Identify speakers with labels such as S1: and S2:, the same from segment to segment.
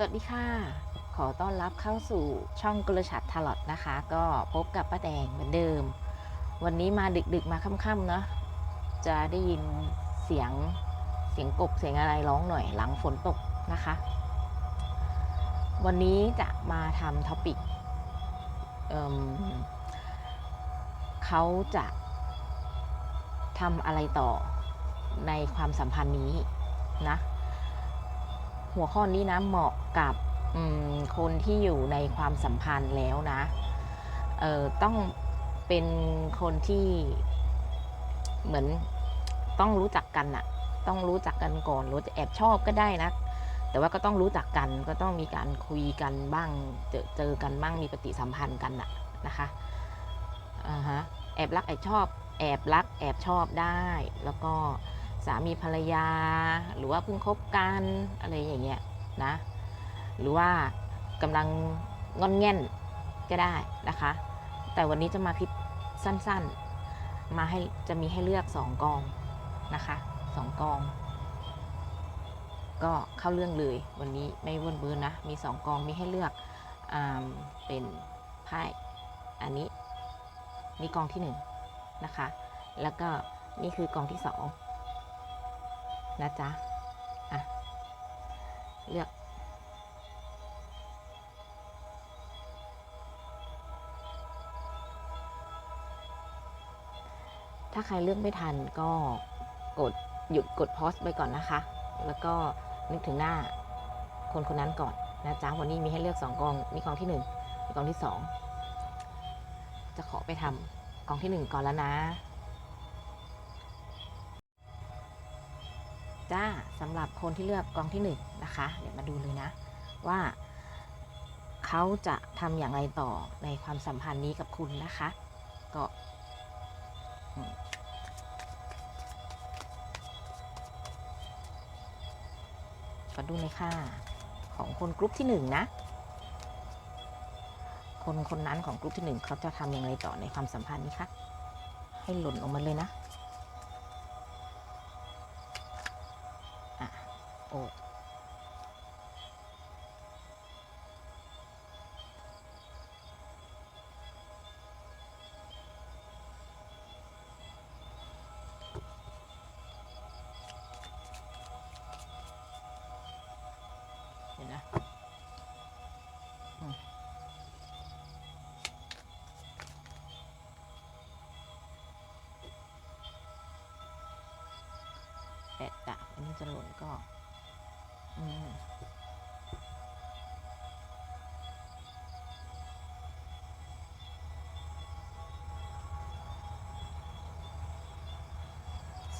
S1: สวัสดีค่ะ ขอต้อนรับเข้าสู่ช่องกุลชัดทาลอตนะคะ ก็พบกับป้าแดงเหมือนเดิม วันนี้มาดึกๆมาค่ำๆเนาะจะได้ยินเสียงเสียงกบเสียงอะไรร้องหน่อยหลังฝนตกนะคะ วันนี้จะมาทำท็อปิกเเขาจะทำอะไรต่อในความสัมพันธ์นี้นะ หัวข้อนี้นะเหมาะกับคนที่อยู่ในความสัมพันธ์แล้วนะเออต้องเป็นคนที่เหมือนต้องรู้จักกันอะต้องรู้จักกันก่อนรู้จะแอบชอบก็ได้นะแต่ว่าก็ต้องรู้จักกันก็ต้องมีการคุยกันบ้างเจอเจอกันบ้างมีปฏิสัมพันธ์กันอะนะคะอ่าฮะแอบรักแอบชอบ แอบรักแอบชอบได้ แล้วก็ สามีภรรยา หรือว่าเพิ่งคบกันอะไรอย่างเงี้ยนะหรือว่ากำลังงอนแง่นก็ได้นะคะ แต่วันนี้จะมาคลิปสั้นๆ มาให้จะมีให้เลือกสองกองนะคะสองกอง ก็เข้าเรื่องเลยวันนี้ไม่วนเบือนนะ มีสองกองมีให้เลือกอเป็นไพ่อันนี้นี่กองที่หนึ่งนะคะ แล้วก็นี่คือกองที่สอง นะจ๊ะอะเลือก ถ้าใครเลือกไม่ทันก็กดหยุดกดพอสไปก่อนนะคะ แล้วก็นึกถึงหน้าคนคนนั้นก่อนนะจ๊ะ วันนี้มีให้เลือกสองกองมีกองที่หนึ่งมีกองที่สองจะขอไปทำกองที่หนึ่งก่อนแล้วนะ จ้าสำหรับคนที่เลือกกองที่หนึ่งนะคะ เดี๋ยวมาดูเลยนะ ว่าเขาจะทำอย่างไรต่อในความสัมพันธ์นี้กับคุณนะคะ ก็อืมก็ดูเลยค่ะของคนกรุ๊ปที่หนึ่งนะ คนคนนั้นของกรุ๊ปที่หนึ่งเขาจะทำอย่างไรต่อในความสัมพันธ์นี้คะให้หล่นออกมาเลยนะ อ้เดี๋ยวนะอืมแปะจ้ะอันนี้จะหล่นก็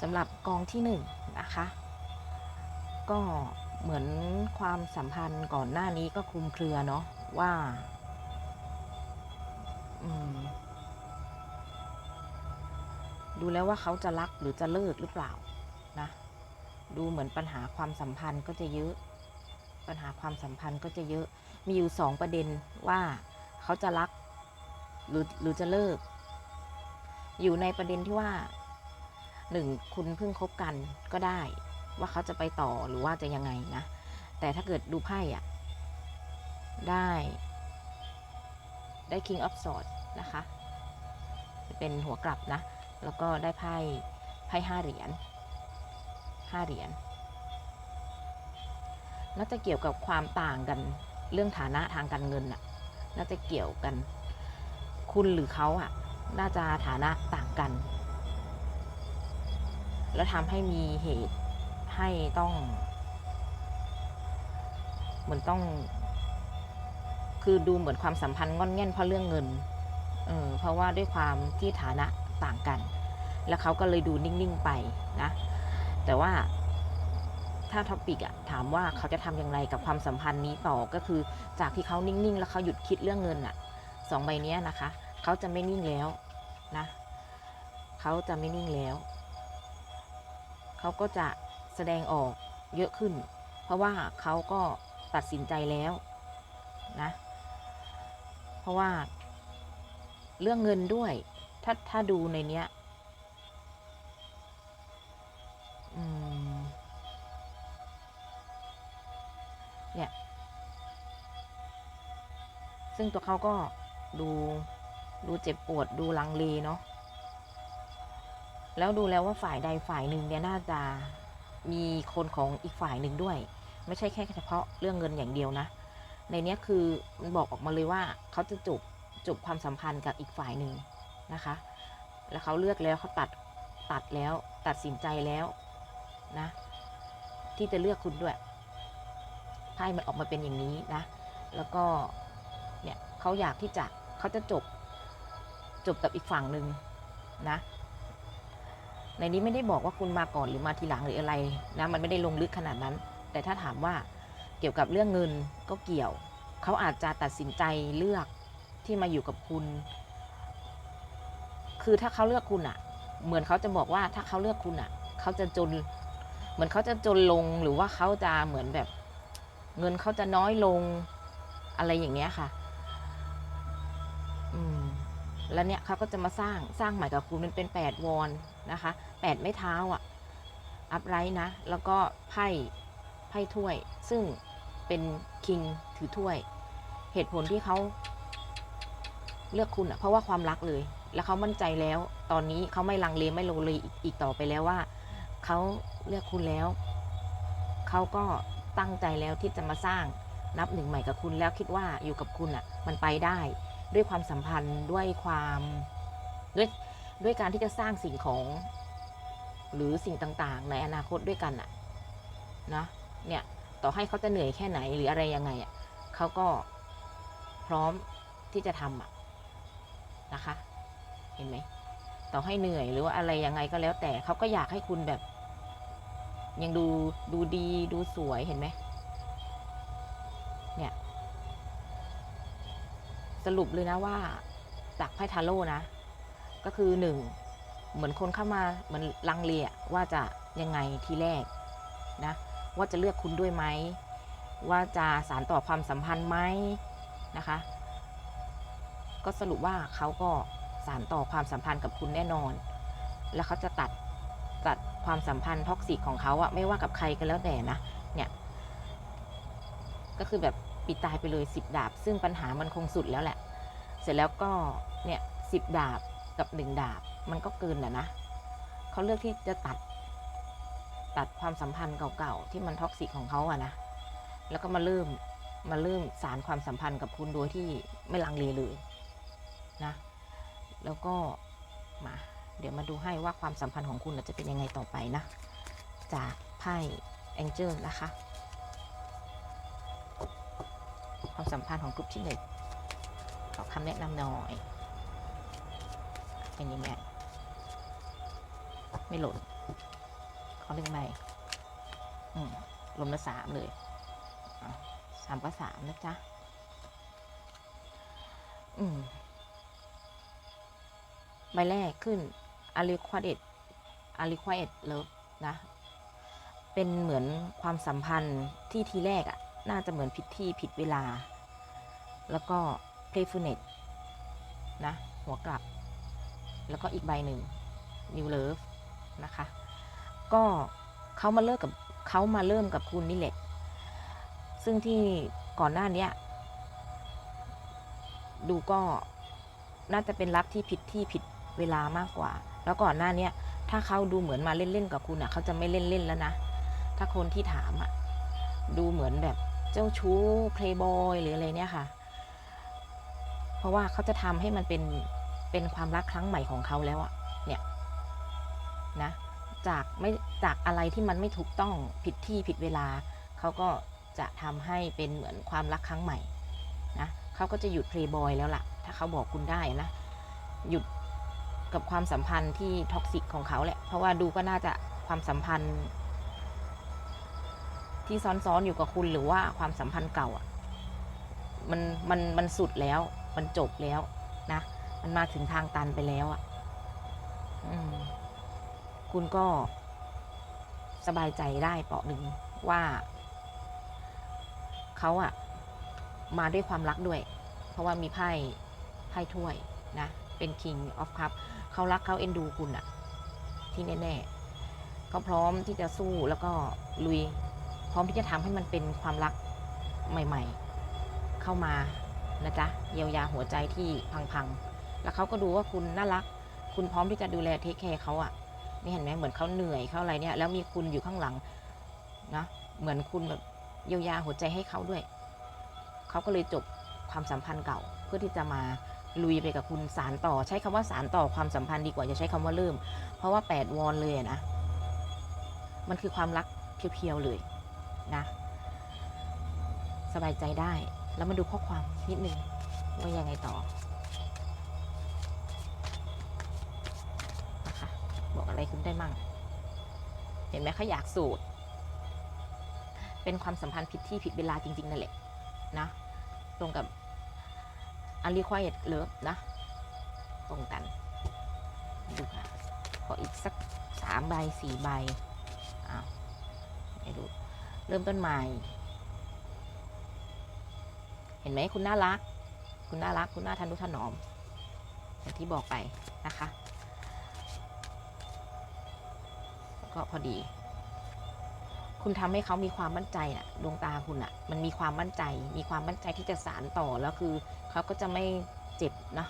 S1: สำหรับกองที่หนึ่งนะคะ ก็เหมือนความสัมพันธ์ก่อนหน้านี้ก็คลุมเครือเนาะว่าดูแล้วว่าเขาจะรักหรือจะเลิกหรือเปล่านะ ดูเหมือนปัญหาความสัมพันธ์ก็จะเยอะ ปัญหาความสัมพันธ์ก็จะเยอะ มีอยู่สองประเด็นว่าเขาจะรักหรือหรือจะเลิก อยู่ในประเด็นที่ว่าหนึ่งคุณเพิ่งคบกันก็ได้ ว่าเขาจะไปต่อหรือว่าจะยังไงนะ แต่ถ้าเกิดดูไพ่อะได้ ได้ King of Swords นะคะ เป็นหัวกลับนะ แล้วก็ได้ไพ่ไพ่ห้าเหรียญ ห้าเหรียญน่าจะเกี่ยวกับความต่างกันเรื่องฐานะทางการเงินน่ะ น่าจะเกี่ยวกัน คุณหรือเขาอะ น่าจะฐานะต่างกัน แล้วทำให้มีเหตุให้ต้อง เหมือนต้อง คือดูเหมือนความสัมพันธ์งอนแง่นเพราะเรื่องเงิน เออเพราะว่าด้วยความที่ฐานะต่างกัน แล้วเขาก็เลยดูนิ่ง ๆ ไปนะ แต่ว่าถ้าท็อปิกอะถามว่าเขาจะทำอย่างไรกับความสัมพันธ์นี้ต่อก็คือจากที่เขานิ่งๆ แล้วเขาหยุดคิดเรื่องเงินอะสองใบเนี้ยนะคะ เขาจะไม่นิ่งแล้วนะเขาจะไม่นิ่งแล้ว เขาก็จะแสดงออกเยอะขึ้น เพราะว่าเขาก็ตัดสินใจแล้วนะ เพราะว่าเรื่องเงินด้วย ถ้าถ้าดูในเนี้ย ซึ่งตัวเขาก็ดูดูเจ็บปวดดูลังเลเนาะแล้วดูแล้วว่าฝ่ายใดฝ่ายหนึ่งเนี่ยน่าจะมีคนของอีกฝ่ายหนึ่งด้วย ไม่ใช่แค่เฉพาะเรื่องเงินอย่างเดียวนะ ในเนี้ยคือมันบอกออกมาเลยว่าเขาจะจบจบความสัมพันธ์กับอีกฝ่ายหนึ่งนะคะ แล้วเขาเลือกแล้วเขาตัดตัดแล้วตัดสินใจแล้วนะ ที่จะเลือกคุณด้วยไพ่มันออกมาเป็นอย่างนี้นะ แล้วก็ เขาอยากที่จะเขาจะจบ จบกับอีกฝั่งหนึ่งนะ ในนี้ไม่ได้บอกว่าคุณมาก่อนหรือมาทีหลังหรืออะไรนะมันไม่ได้ลงลึกขนาดนั้น แต่ถ้าถามว่าเกี่ยวกับเรื่องเงินก็เกี่ยว เขาอาจจะตัดสินใจเลือกที่มาอยู่กับคุณ คือถ้าเขาเลือกคุณอะเหมือนเขาจะบอกว่าถ้าเขาเลือกคุณอะเขาจะจน เหมือนเขาจะจนลงหรือว่าเขาจะเหมือนแบบ เงินเขาจะน้อยลงอะไรอย่างเนี้ยค่ะ แล้วเนี่ยเขาก็จะมาสร้างสร้างใหม่กับคุณมันเป็นแปดวอนนะคะแปดไม้เท้าอะอัพไรท์นะ แล้วก็ไพ่ไพ่ถ้วย ซึ่งเป็นคิงถือถ้วย เหตุผลที่เขาเลือกคุณอะเพราะว่าความรักเลย แล้วเขามั่นใจแล้ว ตอนนี้เขาไม่ลังเลไม่โลเลอีกอีกต่อไปแล้วว่าเขาเลือกคุณแล้วเขาก็ตั้งใจแล้วที่จะมาสร้างนับหนึ่งใหม่กับคุณแล้วคิดว่าอยู่กับคุณอะ มันไปได้ ด้วยความสัมพันธ์ด้วยความด้วยด้วยการที่จะสร้างสิ่งของ หรือสิ่งต่างๆ ในอนาคตด้วยกันอะนะเนี่ยต่อให้เขาจะเหนื่อยแค่ไหนหรืออะไรยังไงอะเขาก็พร้อมที่จะทำอะนะคะ เห็นไหมต่อให้เหนื่อยหรือว่าอะไรยังไงก็แล้วแต่เขาก็อยากให้คุณแบบ ยังดูดูดีดูสวยเห็นไหม รุปเลยนะว่าจากไพ่ทาโร่นะ ก็คือหนึ่งเหมือนคนเข้ามาเหมือนลังเลว่าจะยังไงทีแรกนะว่าจะเลือกคุณด้วยไหมว่าจะสารต่อความสัมพันธ์ไหมนะคะ ก็สรุปว่าเขาก็สารต่อความสัมพันธ์กับคุณแน่นอน แล้วเขาจะตัดตัดความสัมพันธ์ท็อกซิกของเขาอะไม่ว่ากับใครก็แล้วแต่นะเนี่ยก็คือแบบ ปิดตายไปเลยสิบดาบ ซึ่งปัญหามันคงสุดแล้วแหละ เสร็จแล้วก็เนี่ยสิบดาบกับหนึ่งดาบมันก็เกินแหละนะเขาเลือกที่จะตัดตัดความสัมพันธ์เก่าๆที่มันท็อกซิกของเขาอะนะแล้วก็มาเริ่มมาเริ่มสารความสัมพันธ์กับคุณโดยที่ไม่ลังเลเลยนะแล้วก็มาเดี๋ยวมาดูให้ว่าความสัมพันธ์ของคุณจะเป็นยังไงต่อไปนะ จากไพ่แองเจิลนะคะ ความสัมพันธ์ของกลุ่มที่หนึ่งขอคำแนะนำหน่อย เป็นยังไง ไม่หล่นขอเรื่องใบอืมลมละสามเลยสามก็สามนะจ๊ะ อืมใบแรกขึ้น a r e q u i e d a r e q u i e d love นะ เป็นเหมือนความสัมพันธ์ที่ทีแรกอะ่ะ น่าจะเหมือนผิดที่ผิดเวลา แล้วก็ playfulness นะหัวกลับ แล้วก็อีกใบหนึ่ง new love นะคะ ก็เขามาเลิกกับเขามาเริ่มกับคุณนี่แหละซึ่งที่ก่อนหน้านี้ดูก็น่าจะเป็นรับที่ผิดที่ผิดเวลามากกว่า แล้วก่อนหน้านี้ถ้าเขาดูเหมือนมาเล่นๆกับคุณอะเขาจะไม่เล่นๆแล้วนะ ถ้าคนที่ถามอะ ดูเหมือนแบบ เจ้าชู้เพลย์บอยหรืออะไรเนี่ยค่ะ เพราะว่าเขาจะทำให้มันเป็นเป็นความรักครั้งใหม่ของเขาแล้วอะเนี่ยนะจากไม่จากอะไรที่มันไม่ถูกต้องผิดที่ผิดเวลา เขาก็จะทำให้เป็นเหมือนความรักครั้งใหม่นะเขาก็จะหยุดเพลย์บอยแล้วล่ะ ถ้าเขาบอกคุณได้นะ หยุดกับความสัมพันธ์ที่ท็อกซิกของเขาแหละ เพราะว่าดูก็น่าจะความสัมพันธ์ ที่ซ้อนๆอยู่กับคุณหรือว่าความสัมพันธ์เก่าอะมันมันมันสุดแล้ว มันจบแล้วนะ มันมาถึงทางตันไปแล้วอะอคุณก็ สบายใจได้เปาะหนึ่งว่าเขาอะมาด้วยความรักด้วย เพราะว่ามีไพ่ไพ่ถ้วยนะ เป็น King of Cup เขารักเขาเอ็นดูคุณอะที่แน่ๆเขาพร้อมที่จะสู้แล้วก็ลุย พร้อมที่จะทำให้มันเป็นความรักใหม่ ๆ เข้ามานะจ๊ะเยียวยาหัวใจที่พังๆ แล้วเขาก็ดูว่าคุณน่ารัก คุณพร้อมที่จะดูแลเทคแคร์เขาอะนี่เห็นไหมเหมือนเขาเหนื่อยเขาอะไรเนี่ย แล้วมีคุณอยู่ข้างหลังนะเหมือนคุณแบบเยียวยาหัวใจให้เขาด้วย เขาก็เลยจบความสัมพันธ์เก่าเพื่อที่จะมาลุยไปกับคุณสารต่อ ใช้คำว่าสารต่อความสัมพันธ์ดีกว่าอย่าใช้คำว่าเริ่ม เพราะว่าแปดวอนเลยนะ มันคือความรักเพียวๆเลย นะสบายใจได้ แล้วมาดูข้อความนิดนึงว่ายังไงต่อนะคะบอกอะไรคุณได้มั่ง เห็นไหมเขาอยากสูตร เป็นความสัมพันธ์ผิดที่ผิดเวลาจริง ๆ นั่นแหละนะ ตรงกับ unrequited love นะ ตรงกัน ดูค่ะ ขออีกสักสามใบสี่ใบอ้าวไม่รู้ เริ่มต้นใหม่ เห็นไหมคุณน่ารัก คุณน่ารัก คุณน่าทนุถนอมอย่างที่บอกไปนะคะ ก็พอดี คุณทำให้เขามีความมั่นใจน่ะดวงตาคุณอะมันมีความมั่นใจ มีความมั่นใจที่จะสารต่อแล้วคือเขาก็จะไม่เจ็บเนาะ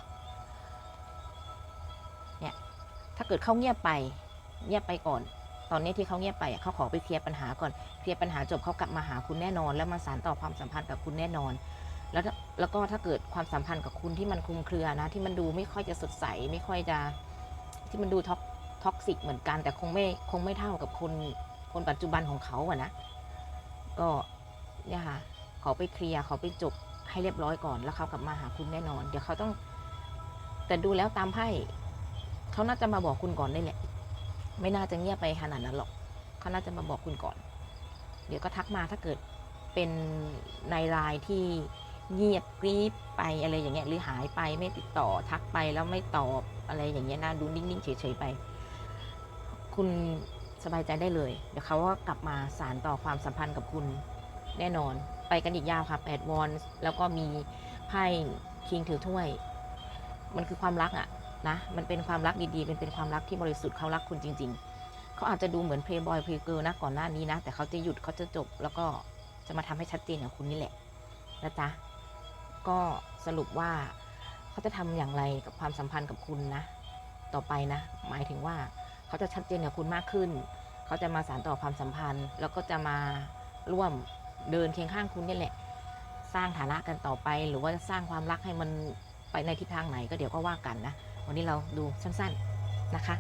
S1: เนี่ยถ้าเกิดเขาเงียบไป เงียบไปก่อน ตอนนี้ที่เขาเงียบไปเขาขอไปเคลียร์ปัญหาก่อนเคลียร์ปัญหาจบเขากลับมาหาคุณแน่นอน แล้วมาสานต่อความสัมพันธ์กับคุณแน่นอน แล้วแล้วก็ถ้าเกิดความสัมพันธ์กับคุณที่มันคลุมเครือนะ ที่มันดูไม่ค่อยจะสดใสไม่ค่อยจะ ที่มันดูท็อกท็อกซิกเหมือนกัน แต่คงไม่คงไม่เท่ากับคนคนปัจจุบันของเขาอะนะก็เนี่ยค่ะขอไปเคลียร์ขอไปจบให้เรียบร้อยก่อนแล้วเขากลับมาหาคุณแน่นอน เดี๋ยวเขาต้อง แต่ดูแล้วตามไพ่เขาน่าจะมาบอกคุณก่อนได้แหละ ไม่น่าจะเงียบไปขนาดนั้นหรอก เขาน่าจะมาบอกคุณก่อน เดี๋ยวก็ทักมาถ้าเกิดเป็นในไลน์ที่เงียบกริบไปอะไรอย่างเงี้ยหรือหายไปไม่ติดต่อทักไปแล้วไม่ตอบอะไรอย่างเงี้ยนะดูนิ่งๆเฉยๆไป คุณสบายใจได้เลย เดี๋ยวเขาก็กลับมาสารต่อความสัมพันธ์กับคุณแน่นอน ไปกันอีกยาวค่ะแปดวอนแล้วก็มีไพ่คิงถือถ้วย มันคือความรักอะ นะมันเป็นความรักดีๆมันเป็นความรักที่บริสุทธิ์เขารักคุณจริง ๆ เขาอาจจะดูเหมือนเพย์บอยเพย์เกิร์นะก่อนหน้านี้นะ แต่เขาจะหยุดเขาจะจบ แล้วก็จะมาทำให้ชัดเจนกับคุณนี่แหละนะจ๊ะก็สรุปว่าเขาจะทำอย่างไรกับความสัมพันธ์กับคุณนะ ต่อไปนะ หมายถึงว่าเขาจะชัดเจนกับคุณมากขึ้น เขาจะมาสานต่อความสัมพันธ์ แล้วก็จะมาร่วมเดินเคียงข้างคุณนี่แหละ สร้างฐานะกันต่อไป หรือว่าจะสร้างความรักให้มันไปในทิศทางไหนก็เดี๋ยวก็ว่ากันนะ วันนี้เราดูสั้นๆนะคะ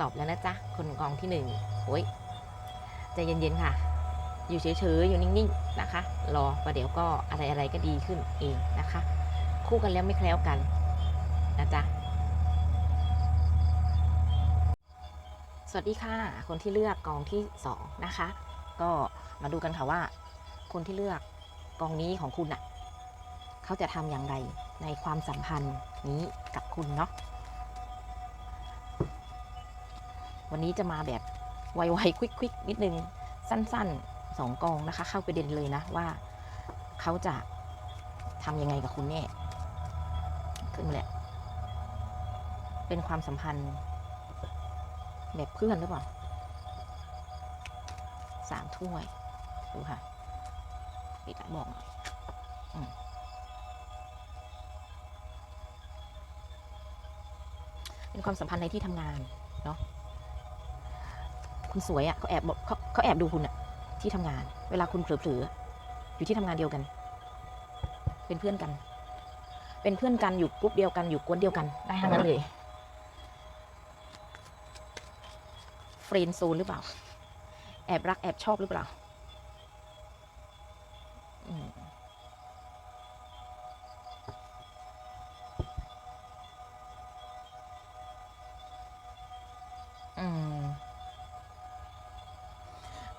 S1: ตอบแล้วนะจ๊ะ คนกองที่หนึ่งโอ้ยใจเย็นๆค่ะ อยู่เฉยๆ อยู่นิ่งๆนะคะ รอประเดี๋ยวก็อะไรๆก็ดีขึ้นเองนะคะ คู่กันแล้วไม่แคล้วกันนะจ๊ะสวัสดีค่ะ คนที่เลือกกองที่สองนะคะ ก็มาดูกันค่ะว่า คนที่เลือกกองนี้ของคุณน่ะ เขาจะทำอย่างไรในความสัมพันธ์นี้กับคุณเนาะ วันนี้จะมาแบบไวๆควิกๆนิดนึงสั้นๆสองกองนะคะ เข้าประเด็นเลยนะว่าเขาจะทำยังไงกับคุณแน่ขึ้นมาแหละ เป็นความสัมพันธ์ แบบเพื่อนหรือเปล่าสามถ้วย ดูค่ะปิดไลน์บอกหน่อยเป็นความสัมพันธ์ในที่ทำงาน เนาะ คุณสวยอะ่ะเขาแอบบอกเขาเขาแอบดูคุณอะที่ทำงาน เวลาคุณเผลอๆอะอยู่ที่ทำงานเดียวกัน เป็นเพื่อนกัน เป็นเพื่อนกันอยู่กลุ่มเดียวกันอยู่กวนเดียวกันได้ทั้งนั้นเลยเฟรนด์โซนหรือเปล่า แอบรักแอบชอบหรือเปล่า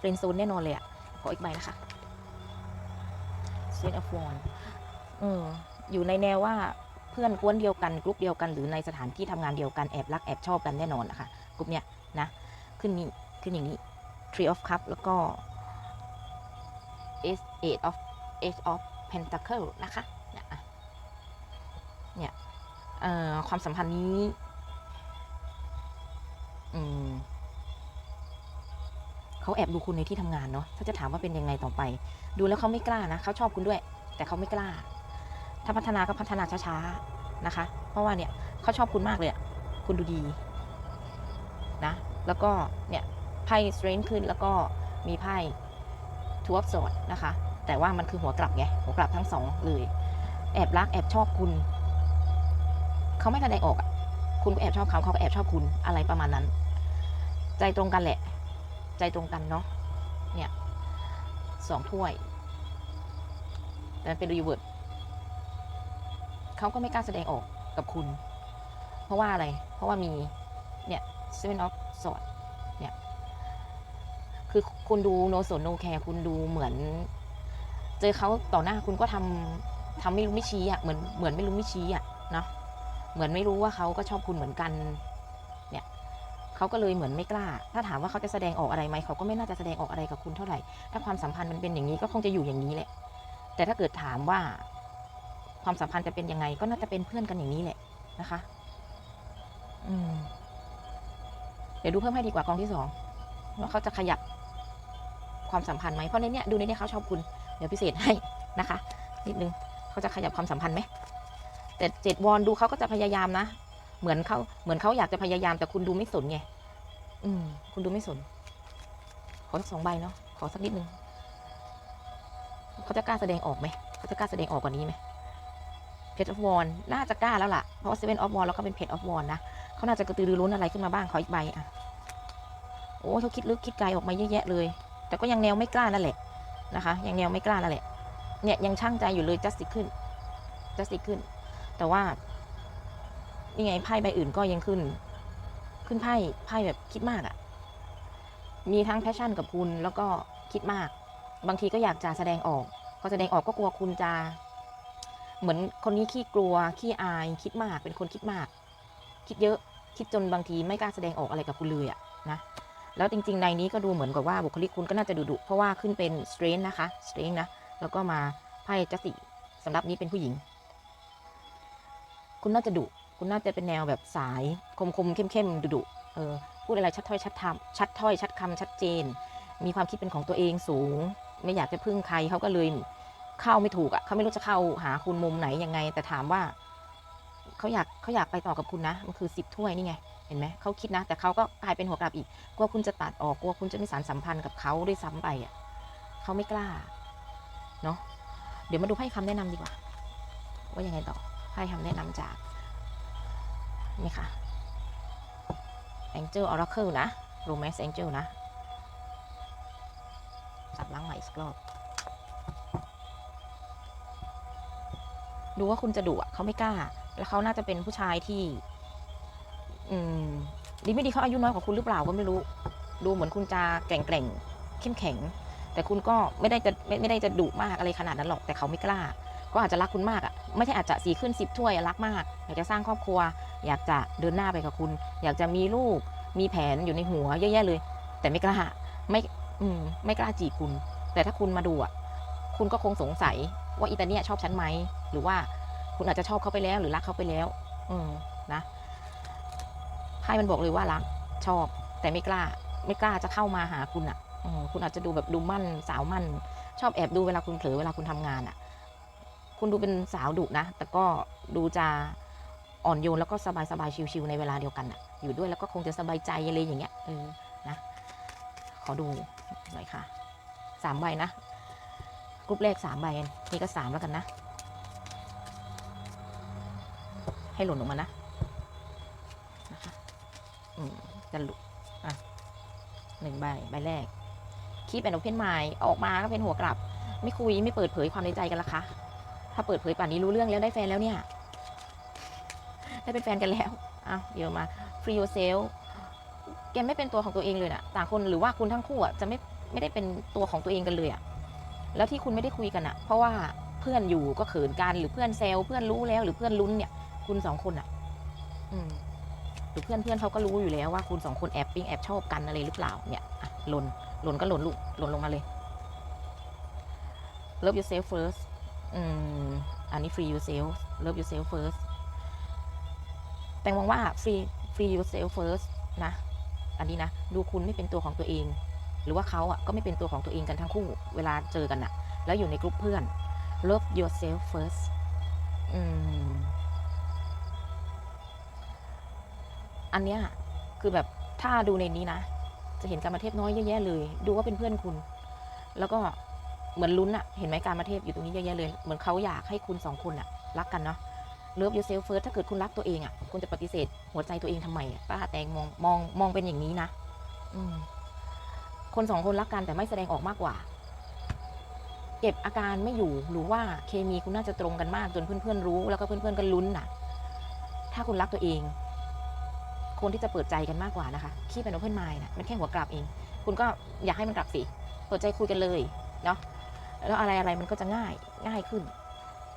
S1: เฟรนด์โซนแน่นอนเลยอะขออีกใบนะคะเซนอฟวอนเอออยู่ในแนวว่าเพื่อนกวนเดียวกันกลุ่มเดียวกันหรือในสถานที่ทำงานเดียวกันแอบรักแอบชอบกันแน่นอนนะคะกลุ่มเนี้ยนะ ขึ้นนี่ขึ้นอย่างนี้ Tree of Cup แล้วก็ S Eight of Ace of Pentacle นะคะเนี่ยอะเนี่ยเออความสัมพันธ์นี้ อืม เขาแอบดูคุณในที่ทำงานเนาะถ้าจะถามว่าเป็นยังไงต่อไป ดูแล้วเขาไม่กล้านะเขาชอบคุณด้วย แต่เขาไม่กล้า ถ้าพัฒนาก็พัฒนาช้าๆนะคะ เพราะว่าเนี่ยเขาชอบคุณมากเลยอะคุณดูดีนะแล้วก็เนี่ยไพ่ strength ขึ้นแล้วก็มีไพ่ two of swords นะคะ แต่ว่ามันคือหัวกลับไงหัวกลับทั้งสองเลยแอบรักแอบชอบคุณเขาไม่แสดงออกอะคุณก็แอบชอบเขาเขาก็แอบชอบคุณอะไรประมาณนั้น ใจตรงกันแหละ ใจตรงกันเนาะเนี่ยสองถ้วยแต่มันเป็นรีเวิร์ดเขาก็ไม่กล้าแสดงออกกับคุณ เพราะว่าอะไร เพราะว่ามี เนี่ย seven of swords เนี่ย คือคุณดูโนสนโนแคร์คุณดูเหมือน เจอเขาต่อหน้าคุณก็ทำทำไม่รู้ไม่ชี้อะเหมือนเหมือนไม่รู้ไม่ชี้อะเนาะเหมือนไม่รู้ว่าเขาก็ชอบคุณเหมือนกัน เขาก็เลยเหมือนไม่กล้า ถ้าถามว่าเขาจะแสดงออกอะไรไหมเขาก็ไม่น่าจะแสดงออกอะไรกับคุณเท่าไหร่ ถ้าความสัมพันธ์มันเป็นอย่างนี้ก็คงจะอยู่อย่างนี้แหละ แต่ถ้าเกิดถามว่า ความสัมพันธ์จะเป็นยังไง ก็น่าจะเป็นเพื่อนกันอย่างนี้แหละนะคะ อืม เดี๋ยวดูเพิ่มให้ดีกว่ากองที่สองว่าเขาจะขยับความสัมพันธ์ไหมเพราะในเนี้ยดูในเนี้ยเขาชอบคุณ เดี๋ยวพิเศษให้นะคะ นิดนึงเขาจะขยับความสัมพันธ์ไหมแต่เจ็ดวอนดูเขาก็จะพยายามนะ เหมือนเขาเหมือนเขาอยากจะพยายามแต่คุณดูไม่สนไงอืม คุณดูไม่สน ขอสักสองใบเนาะขอสักนิดนึงเขาจะกล้าแสดงออกไหมเขาจะกล้าแสดงออกกว่านี้ไหมเพจออฟวอนน่าจะกล้าแล้วล่ะ เพราะว่าเซเว่นออฟวอนแล้วก็เป็นเพจออฟวอนนะเขาน่าจะกระตือรือร้นอะไรขึ้นมาบ้างขออีกใบอะโอ้เขาคิดลึกคิดไกลออกมาเยอะแยะเลย แต่ก็ยังแนวไม่กล้านั่นแหละนะคะ ยังแนวไม่กล้านั่นแหละ เนี่ยยังช่างใจอยู่เลยจัสติขึ้นจัสติขึ้น แต่ว่า นี่ไงไพ่ใบอื่นก็ยังขึ้น ขึ้นไพ่ไพ่แบบคิดมากอะ่ะ มีทั้งแพชชั่นกับคุณแล้วก็คิดมาก บางทีก็อยากจะแสดงออกพอแสดงออกก็กลัวคุณจะ เหมือนคนนี้ขี้กลัวขี้อายคิดมากเป็นคนคิดมาก คิดเยอะคิดจนบางทีไม่กล้าแสดงออกอะไรกับคุณเลยอะนะแล้วจริง ๆ ในนี้ก็ดูเหมือนกับว่าบุคลิกคุณก็น่าจะดุดุเพราะว่าขึ้นเป็น strength นะคะ strength นะแล้วก็มาไพ่จัสติสำหรับนี้เป็นผู้หญิง คุณน่าจะดุ คุณน่าจะเป็นแนวแบบสายคมคมเข้มเข้มดุดุเออพูดอะไรชัดถ้อยชัดคำชัดถ้อยชัดคำชัดเจน มีความคิดเป็นของตัวเองสูง ไม่อยากจะพึ่งใครเขาก็เลยเข้าไม่ถูกอะ่ะเขาไม่รู้จะเข้าหาคุณมุมไหนยังไง แต่ถามว่าเขาอยากเขาอยากไปต่อกับคุณนะมันคือสิบถ้วยนี่ไงเห็นไหมเขาคิดนะ แต่เขาก็กลายเป็นหัวกลับอีกกลัวคุณจะตัดออกกลัวคุณจะไม่สารสัมพันธ์กับเขาด้วยซ้ำไปอะเขาไม่กล้าเนาะเดี๋ยวมาดูไพ่คำแนะนำดีกว่า ว่ายังไงต่อไพ่คำแนะนำจาก นี่ค่ะ Angel Oracle นะ Romance Angel นะ สับล้างใหม่อีกสักรอบ ดูว่าคุณจะดุอะเขาไม่กล้า แล้วเขาน่าจะเป็นผู้ชายที่ อืม ดีไม่ดีเขาอายุน้อยกว่าคุณหรือเปล่าก็ไม่รู้ ดูเหมือนคุณจะแกร่งแกร่งเข้มแข็ง แต่คุณก็ไม่ได้จะไม่ไม่ได้จะดุมากอะไรขนาดนั้นหรอก แต่เขาไม่กล้า ก็อาจจะรักคุณมากอะ ไม่ใช่อาจจะสีขึ้นสิบถ้วยรักมาก อยากจะสร้างครอบครัว อยากจะเดินหน้าไปกับคุณ อยากจะมีลูก มีแผนอยู่ในหัวเยอะแยะเลย แต่ไม่กล้าไม่อืมไม่กล้าจีบคุณ แต่ถ้าคุณมาดูอะคุณก็คงสงสัยว่าอีตาเนี่ยชอบฉันไหมหรือว่าคุณอาจจะชอบเขาไปแล้วหรือรักเขาไปแล้ว อืมนะไพ่มันบอกเลยว่ารักชอบ แต่ไม่กล้า ไม่กล้าจะเข้ามาหาคุณอะอคุณอาจจะดูแบบดูมั่นสาวมั่น ชอบแอบดูเวลาคุณเผลอเวลาคุณทำงานอะ คุณดูเป็นสาวดุนะ แต่ก็ดูจะอ่อนโยนแล้วก็สบายสบายชิวๆในเวลาเดียวกันอะอยู่ด้วยแล้วก็คงจะสบายใจอะไรอย่างเงี้ยเออนะขอดูหน่อยค่ะสามใบนะกรุ๊ปแรกสามใบนี่ก็สามแล้วกันนะ ให้หล่นลงมานะนะคะอืมจะหลุดอะหนึ่งใบใบแรกคีเป็นโอเพนไมล์ออกมาก็เป็นหัวกลับ ไม่คุยไม่เปิดเผยความในใจกันละคะ ถ้าเปิดเผยป่านนี้รู้เรื่องแล้วได้แฟนแล้วเนี่ย ได้เป็นแฟนกันแล้วอ้าวเดี๋ยวมา free yourself แกไม่เป็นตัวของตัวเองเลยนะต่างคนหรือว่าคุณทั้งคู่อะจะไม่ไม่ได้เป็นตัวของตัวเองกันเลยอะแล้วที่คุณไม่ได้คุยกันอะ เพราะว่าเพื่อนอยู่ก็เขินกันหรือเพื่อนเซลเพื่อนรู้แล้ว หรือเพื่อนลุ้นเนี่ย คุณสองคนอะ อืมหรือเพื่อนเพื่อนเขาก็รู้อยู่แล้วว่าคุณสองคนแอบปิ๊งแอบชอบกันอะไรหรือเปล่าเนี่ยอะหล่นหล่นก็หล่นลูกหล่นลงมาเลย love yourself first อืมอันนี้ free yourself love yourself first แต่มองว่า free free yourself first นะ อันนี้นะ ดูคุณไม่เป็นตัวของตัวเอง หรือว่าเขาอะก็ไม่เป็นตัวของตัวเองกันทั้งคู่ เวลาเจอกันอะแล้วอยู่ในกลุ่มเพื่อน love yourself first อืมอันเนี้ยคือแบบถ้าดูในนี้นะ จะเห็นการมาเทพน้อยเยอะแยะเลย ดูว่าเป็นเพื่อนคุณ แล้วก็ เหมือนลุ้นอะเห็นไหมการมาเทพอยู่ตรงนี้เยอะแยะเลย เหมือนเขาอยากให้คุณสองคนอะรักกันเนาะ love yourself first ถ้าเกิดคุณรักตัวเองอะคุณจะปฏิเสธ หัวใจตัวเองทำไมป้าแตงมองมองมองเป็นอย่างนี้นะ อืมคนสองคนรักกันแต่ไม่แสดงออกมากกว่า เก็บอาการไม่อยู่หรือว่าเคมีคุณน่าจะตรงกันมากจนเพื่อนๆรู้ แล้วก็เพื่อนๆก็ลุ้นน่ะ ถ้าคุณรักตัวเอง คนที่จะเปิดใจกันมากกว่านะคะคีเป็นโอเพ่นไมล์นะมันแค่หัวกลับเอง คุณก็อยากให้มันกลับสิเปิดใจคุยกันเลยเนาะ แล้วอะไรอะไรมันก็จะง่ายง่ายขึ้น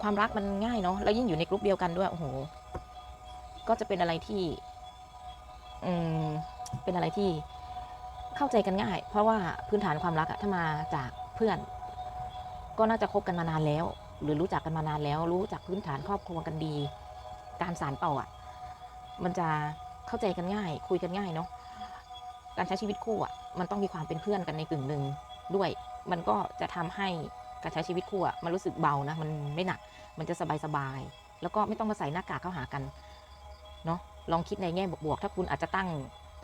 S1: ความรักมันง่ายเนาะแล้วยิ่งอยู่ในกลุ่มเดียวกันด้วยโอ้โหก็จะเป็นอะไรที่ อืมเป็นอะไรที่เข้าใจกันง่าย เพราะว่าพื้นฐานความรักอะถ้ามาจากเพื่อน ก็น่าจะคบกันมานานแล้ว หรือรู้จักกันมานานแล้ว รู้จักพื้นฐานครอบครัวกันดี การสารต่ออะมันจะเข้าใจกันง่าย คุยกันง่ายเนาะการใช้ชีวิตคู่อะมันต้องมีความเป็นเพื่อนกันในกึ่งหนึ่งด้วย มันก็จะทำให้การใช้ชีวิตคู่อะมันรู้สึกเบานะมันไม่หนักมันจะสบายสบายแล้วก็ไม่ต้องมาใส่หน้ากากเข้าหากันเนาะลองคิดในแง่บวกๆถ้าคุณอาจจะตั้ง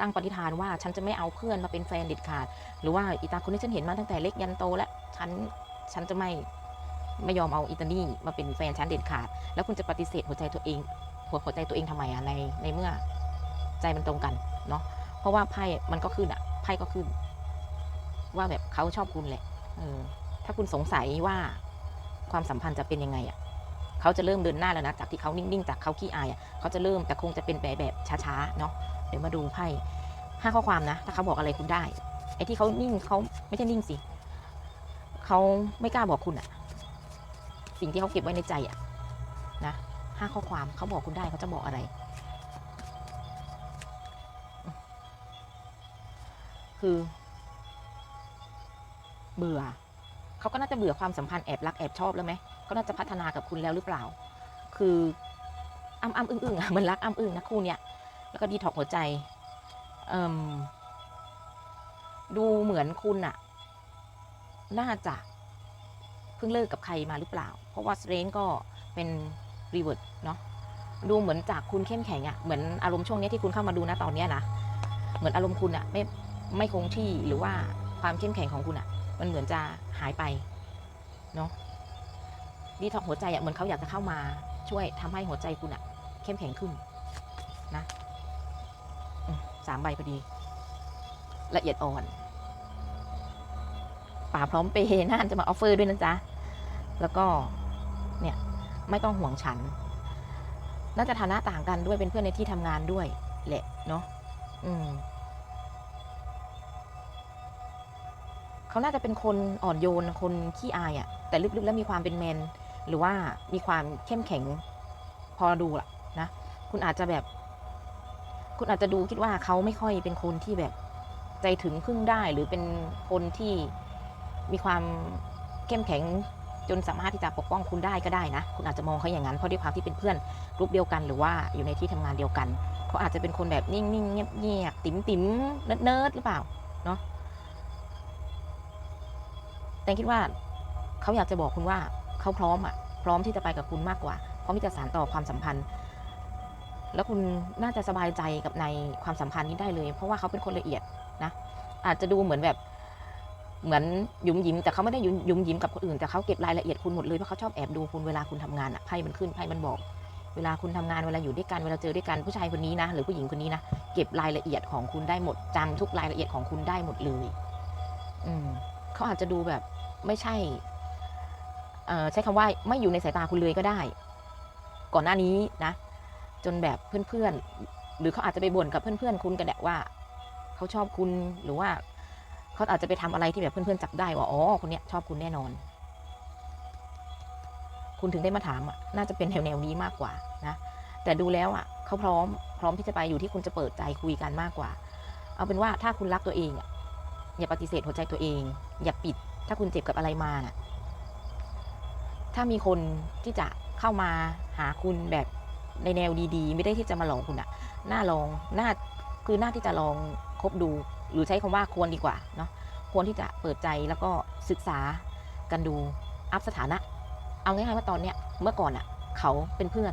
S1: ตั้งปณิธานว่าฉันจะไม่เอาเพื่อนมาเป็นแฟนเด็ดขาด หรือว่าอีตาคนที่ฉันเห็นมาตั้งแต่เล็กยันโตแล้วฉันฉันจะไม่ไม่ยอมเอาอิตาลีมาเป็นแฟนฉันเด็ดขาด แล้วคุณจะปฏิเสธหัวใจตัวเองหัวหัวใจตัวเองทำไมอะในในเมื่อใจมันตรงกันเนาะเพราะว่าไพ่มันก็ขึ้นอะไพ่ก็ขึ้น ว่าแบบเขาชอบคุณแหละ ออถ้าคุณสงสัยว่าความสัมพันธ์จะเป็นยังไงอะเขาจะเริ่มเดินหน้าแล้วนะจากที่เขานิ่งๆจากเขาขี้อายอะเขาจะเริ่มแต่คงจะเป็นแบบแบบช้าๆเนาะเดี๋ยวมาดูไพ่ห้าข้อความนะ ถ้าเขาบอกอะไรคุณได้ไอ้ที่เขานิ่งเขาไม่ใช่นิ่งสิเขาไม่กล้าบอกคุณอะสิ่งที่เขาเก็บไว้ในใจอะนะห้าข้อความเขาบอกคุณได้เขาจะบอกอะไร คือ เบื่อเขาก็น่าจะเบื่อความสัมพันธ์แอบรักแอบชอบแล้วไหมก็น่าจะพัฒนากับคุณแล้วหรือเปล่า คืออ้ำอ้ำอึ้งอึ้งอะมือนรักอ้ำอึ้งนะคู่เนี้ยแล้วก็ดีถอกหัวใจดูเหมือนคุณอะน่าจะเพิ่งเลิกกับใครมาหรือเปล่า เพราะว่าสเตรนก็เป็นรีเวิร์ดเนาะดูเหมือนจากคุณเข้มแข็งอะเหมือนอารมณ์ช่วงนี้ที่คุณเข้ามาดูนะตอนเนี้ยนะเหมือนอารมณ์คุณอะไม่ไม่คงที่หรือว่าความเข้มแข็งของคุณอะ มันเหมือนจะหายไปเนาะดีท็อกหัวใจอะเหมือนเขาอยากจะเข้ามาช่วยทำให้หัวใจคุณอะเข้มแข็งขึ้นนะสามใบพอดี ละเอียดอ่อน ป่าพร้อมเปย์น่านจะมาออฟเฟอร์ด้วยนะจ๊ะ แล้วก็เนี่ยไม่ต้องห่วงฉัน น่าจะฐานะต่างกันด้วยเป็นเพื่อนในที่ทำงานด้วยแหละเนาะอืม เขาน่าจะเป็นคนอ่อนโยนคนขี้อายอะ่ะ แต่ลึกๆแล้วมีความเป็นแมน หรือว่ามีความเข้มแข็งพอดูอะนะ คุณอาจจะแบบ คุณอาจจะดูคิดว่าเขาไม่ค่อยเป็นคนที่แบบใจถึงพึ่งได้หรือเป็นคนที่มีความเข้มแข็งจนสามารถที่จะปกป้องคุณได้ก็ได้นะ คุณอาจจะมองเขาอย่างนั้นเพราะด้วยความที่เป็นเพื่อนกลุ่มเดียวกัน หรือว่าอยู่ในที่ทำงานเดียวกัน เขาอาจจะเป็นคนแบบนิ่งๆเงียบๆติ๋มๆเนิร์ดๆหรือเปล่าเนาะ แต่คิดว่าเขาอยากจะบอกคุณว่าเขาพร้อมอะ พร้อมที่จะไปกับคุณมากกว่า พร้อมที่จะสานต่อความสัมพันธ์ แล้วคุณน่าจะสบายใจกับในความสัมพันธ์นี้ได้เลย เพราะว่าเขาเป็นคนละเอียดนะ อาจจะดูเหมือนแบบเหมือนยุ้มยิ้มแต่เขาไม่ได้ยุ้มยิ้มกับคนอื่นแต่เขาเก็บรายละเอียดคุณหมดเลยเพราะเขาชอบแอบดูคุณเวลาคุณทำงานอะไพ่มันขึ้นไพ่มันบอก เวลาคุณทำงานเวลาอยู่ด้วยกันเวลาเจอด้วยกันผู้ชายคนนี้นะ หรือผู้หญิงคนนี้นะเก็บรายละเอียดของคุณได้หมดจำทุกรายละเอียดของคุณได้หมดเลย อืม เขาอาจจะดูแบบไม่ใช่ใช้คำว่าไม่อยู่ในสายตาคุณเลยก็ได้ ก่อนหน้านี้นะ จนแบบเพื่อนๆ หรือเขาอาจจะไปบ่นกับเพื่อนๆ คุณกันแหละว่าเขาชอบคุณหรือว่าเขาอาจจะไปทำอะไรที่แบบเพื่อนๆจับได้ว่าอ๋อคนเนี้ยชอบคุณแน่นอน คุณถึงได้มาถามอะน่าจะเป็นแนวๆนี้มากกว่านะแต่ดูแล้วอะเขาพร้อมพร้อมที่จะไปอยู่ที่คุณจะเปิดใจคุยกันมากกว่า เอาเป็นว่าถ้าคุณรักตัวเองอะ อย่าปฏิเสธหัวใจตัวเอง อย่าปิด ถ้าคุณเจ็บกับอะไรมาน่ะ ถ้ามีคนที่จะเข้ามาหาคุณแบบในแนวดีๆ ไม่ได้ที่จะมาหลอกคุณอะน่าลองน่าคือน่าที่จะลองคบดู หรือใช้คำว่าควรดีกว่าเนาะควรที่จะเปิดใจแล้วก็ศึกษากันดูอัพสถานะ เอาง่ายๆว่าตอนเนี้ยเมื่อก่อนอะเขาเป็นเพื่อน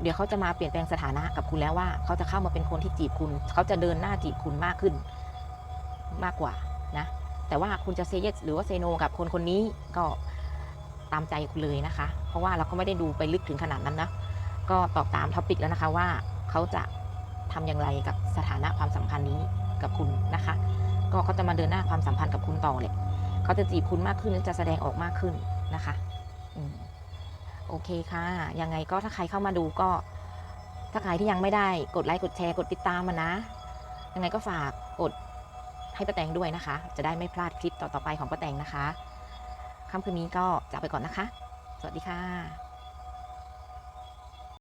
S1: เดี๋ยวเขาจะมาเปลี่ยนแปลงสถานะกับคุณแล้วว่า เขาจะเข้ามาเป็นคนที่จีบคุณ เขาจะเดินหน้าจีบคุณมากขึ้น มากกว่านะแต่ว่าคุณจะเซเยสหรือว่าเซโนกับคนคนนี้ก็ตามใจคุณเลยนะคะ เพราะว่าเราก็ไม่ได้ดูไปลึกถึงขนาดนั้นนะก็ตอบตามท็อปิกแล้วนะคะว่าเขาจะทำอย่างไรกับสถานะความสัมพันธ์นี้กับคุณนะคะ ก็เขาจะมาเดินหน้าความสัมพันธ์กับคุณต่อเลยเขาจะจีบคุณมากขึ้นจะแสดงออกมากขึ้นนะคะอืมโอเคค่ะยังไงก็ถ้าใครเข้ามาดูก็ ถ้าใครที่ยังไม่ได้กดไลค์กดแชร์กดติดตามมานะ ยังไงก็ฝากกด ให้ป้าแตงด้วยนะคะ จะได้ไม่พลาดคลิปต่อๆไปของป้าแตงนะคะค่ำคืนนี้ก็จากไปก่อนนะคะ สวัสดีค่ะ